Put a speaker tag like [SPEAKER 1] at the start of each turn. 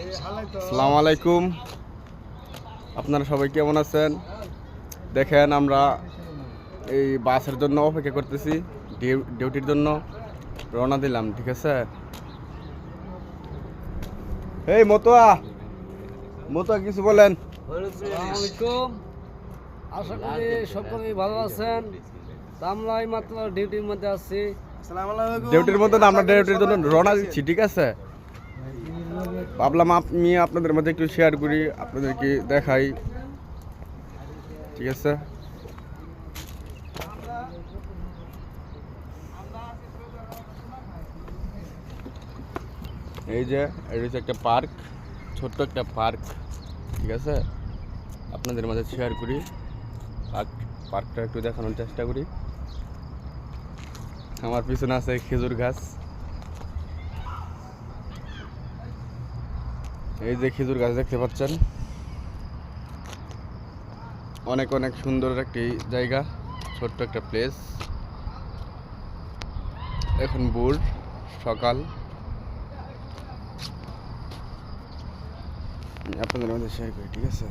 [SPEAKER 1] আসসালামু আলাইকুম আপনারা সবাই কেমন আছেন? দেখেন আমরা এই বাসের জন্য অপেক্ষা করতেছি ডিউটির জন্য রওনা দিলাম ঠিক আছে? এই মতোয়া! মতোয়া কিছু বলেন।
[SPEAKER 2] আশা করি সকলেই ভালো আছেন। আমরা এই মাত্র ডিউটির মধ্যে আছি।
[SPEAKER 1] ডিউটির মধ্যে আমরা ডিউটির জন্য রওনা দিচ্ছি ঠিক আছে? ভাবলাম আমি আপনাদের মধ্যে একটু শেয়ার করি, আপনাদেরকে দেখাই। ঠিক আছে? এই যে এটা হচ্ছে একটা পার্ক ছোট্ট একটা পার্ক ঠিক আছে? আপনাদের মাঝে শেয়ার করি। পার্ক পার্কটা একটু দেখানোর চেষ্টা করি। আমার পিছনে আছে খেজুর গাছ। এই যে খেজুর গাছ দেখতে পাচ্ছেন। অনেক অনেক সুন্দর একটি জায়গা, ছোট্ট একটা প্লেস এখন ভোর, সকাল। আপনাদের মধ্যে শেয়ার করি, ঠিক আছে?